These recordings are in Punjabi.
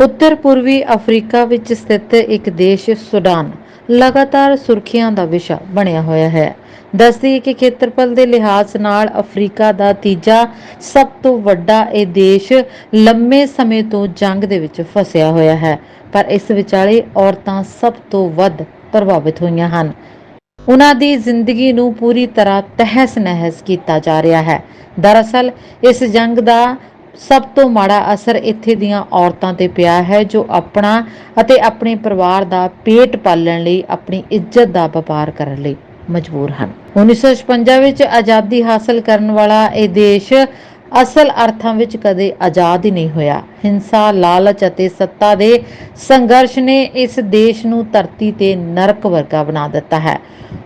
ਉੱਤਰ ਪੂਰਬੀ ਅਫਰੀਕਾ ਵਿੱਚ ਸਥਿਤ ਇੱਕ ਦੇਸ਼ ਸੁਡਾਨ ਲਗਾਤਾਰ ਸੁਰਖੀਆਂ ਦਾ ਵਿਸ਼ਾ ਬਣਿਆ ਹੋਇਆ ਹੈ। ਦੱਸਦੀ ਕਿ ਖੇਤਰਫਲ ਦੇ ਲਿਹਾਜ਼ ਨਾਲ ਅਫਰੀਕਾ ਦਾ ਤੀਜਾ ਸਭ ਤੋਂ ਵੱਡਾ ਇਹ ਦੇਸ਼ ਲੰਮੇ ਸਮੇਂ ਤੋਂ ਜੰਗ ਦੇ ਵਿੱਚ ਫਸਿਆ ਹੋਇਆ ਹੈ, ਪਰ ਇਸ ਵਿਚਾਲੇ ਔਰਤਾਂ ਸਭ ਤੋਂ ਵੱਧ ਪ੍ਰਭਾਵਿਤ ਹੋਈਆਂ ਹਨ। ਉਹਨਾਂ ਦੀ ਜ਼ਿੰਦਗੀ ਨੂੰ ਪੂਰੀ ਤਰ੍ਹਾਂ ਤਹਿਸ-ਨਹਿਸ ਕੀਤਾ ਜਾ ਰਿਹਾ ਹੈ। ਦਰਅਸਲ, ਇਸ ਜੰਗ ਦਾ ਸਭ ਤੋਂ ਮਾੜਾ ਅਸਰ ਇੱਥੇ ਦੀਆਂ ਔਰਤਾਂ ਤੇ ਪਿਆ ਹੈ, ਜੋ ਆਪਣਾ ਅਤੇ ਆਪਣੇ ਪਰਿਵਾਰ ਦਾ ਪੇਟ ਪਾਲਣ ਲਈ ਆਪਣੀ ਇੱਜ਼ਤ ਦਾ ਵਪਾਰ ਕਰਨ ਲਈ ਮਜਬੂਰ ਹਨ। 1956 ਵਿੱਚ ਆਜ਼ਾਦੀ ਹਾਸਲ ਕਰਨ ਵਾਲਾ ਇਹ ਦੇਸ਼ ਅਸਲ ਅਰਥਾਂ ਵਿੱਚ ਕਦੇ ਆਜ਼ਾਦ ਹੀ ਨਹੀਂ ਹੋਇਆ। ਹਿੰਸਾ, ਲਾਲਚ ਅਤੇ ਸੱਤਾ ਦੇ ਸੰਘਰਸ਼ ਨੇ ਇਸ ਦੇਸ਼ ਨੂੰ ਧਰਤੀ ਤੇ ਨਰਕ ਵਰਗਾ ਬਣਾ ਦਿੱਤਾ ਹੈ।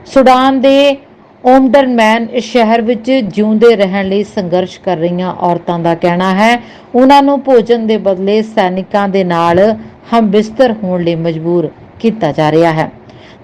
ਸੁਡਾਨ ਦੇ ਓਮਡਰਮੈਨ ਸ਼ਹਿਰ ਵਿੱਚ ਜਿਉਂਦੇ ਰਹਿਣ ਲਈ ਸੰਘਰਸ਼ ਕਰ ਰਹੀਆਂ ਔਰਤਾਂ ਦਾ ਕਹਿਣਾ ਹੈ, ਉਹਨਾਂ ਨੂੰ ਭੋਜਨ ਦੇ ਬਦਲੇ ਸੈਨਿਕਾਂ ਦੇ ਨਾਲ ਹਮਬਿਸਤਰ ਹੋਣ ਲਈ ਮਜਬੂਰ ਕੀਤਾ ਜਾ ਰਿਹਾ ਹੈ।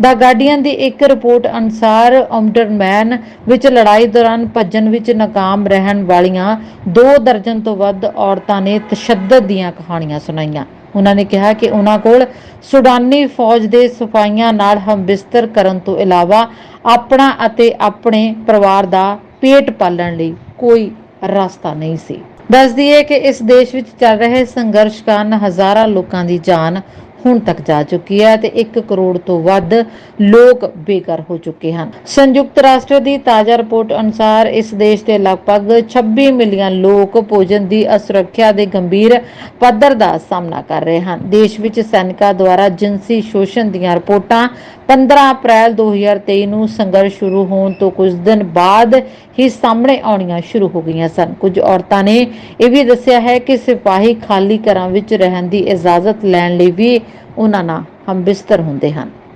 ਦਾ ਗਾਰਡੀਅਨ ਦੀ ਇੱਕ ਰਿਪੋਰਟ ਅਨੁਸਾਰ ਓਮਡਰਮੈਨ ਵਿੱਚ ਲੜਾਈ ਦੌਰਾਨ ਭੱਜਣ ਵਿੱਚ ਨਾਕਾਮ ਰਹਿਣ ਵਾਲੀਆਂ ਦੋ ਦਰਜਨ ਤੋਂ ਵੱਧ ਔਰਤਾਂ ਨੇ ਤਸ਼ੱਦਦ ਦੀਆਂ ਕਹਾਣੀਆਂ ਸੁਣਾਈਆਂ। ਉਹਨਾਂ ਨੇ ਕਿਹਾ ਕਿ ਉਹਨਾਂ ਕੋਲ ਸੁਡਾਨੀ ਫੌਜ ਦੇ ਸਿਪਾਹੀਆਂ ਨਾਲ ਹਮਬਿਸਤਰ ਕਰਨ ਤੋਂ ਇਲਾਵਾ ਆਪਣਾ ਅਤੇ ਆਪਣੇ ਪਰਿਵਾਰ ਦਾ ਪੇਟ ਪਾਲਣ ਲਈ ਕੋਈ ਰਸਤਾ ਨਹੀਂ ਸੀ। ਦੱਸਦੀ ਹੈ ਕਿ ਇਸ ਦੇਸ਼ ਵਿੱਚ ਚੱਲ ਰਹੇ ਸੰਘਰਸ਼ ਕਾਰਨ ਹਜ਼ਾਰਾਂ ਲੋਕਾਂ ਦੀ ਜਾਨ ਹੁਣ ਤੱਕ ਜਾ ਚੁੱਕੀ ਹੈ ਤੇ 1 ਕਰੋੜ ਤੋਂ ਵੱਧ ਲੋਕ ਬੇਘਰ ਹੋ ਚੁੱਕੇ ਹਨ। ਸੰਯੁਕਤ ਰਾਸ਼ਟਰ ਦੀ ਤਾਜ਼ਾ ਰਿਪੋਰਟ ਅਨੁਸਾਰ ਇਸ ਦੇਸ਼ ਦੇ ਲਗਭਗ 26 ਮਿਲੀਅਨ ਲੋਕ ਭੋਜਨ ਦੀ ਅਸੁਰੱਖਿਆ ਦੇ ਗੰਭੀਰ ਪੱਧਰ ਦਾ ਸਾਹਮਣਾ ਕਰ ਰਹੇ ਹਨ। ਦੇਸ਼ ਵਿੱਚ ਸੈਨਿਕਾਂ ਦੁਆਰਾ ਜਿੰਸੀ ਸ਼ੋਸ਼ਣ ਦੀਆਂ ਰਿਪੋਰਟਾਂ 15 ਅਪ੍ਰੈਲ 2023 ਨੂੰ ਸੰਘਰਸ਼ ਸ਼ੁਰੂ ਹੋਣ ਤੋਂ ਕੁਝ ਦਿਨ ਬਾਅਦ ਹੀ ਸਾਹਮਣੇ ਆਉਣੀਆਂ ਸ਼ੁਰੂ ਹੋ ਗਈਆਂ ਸਨ। ਕੁਝ ਔਰਤਾਂ ਨੇ ਇਹ ਵੀ ਦੱਸਿਆ ਹੈ ਕਿ ਸਿਪਾਹੀ ਖਾਲੀ ਘਰਾਂ ਵਿੱਚ ਰਹਿਣ ਦੀ ਇਜਾਜ਼ਤ ਲੈਣ ਲਈ ਵੀ ਉਹਨਾਂ ਨਾਲ ਹਮਬਿਸਤਰ ਹੁੰਦੇ ਹਨ।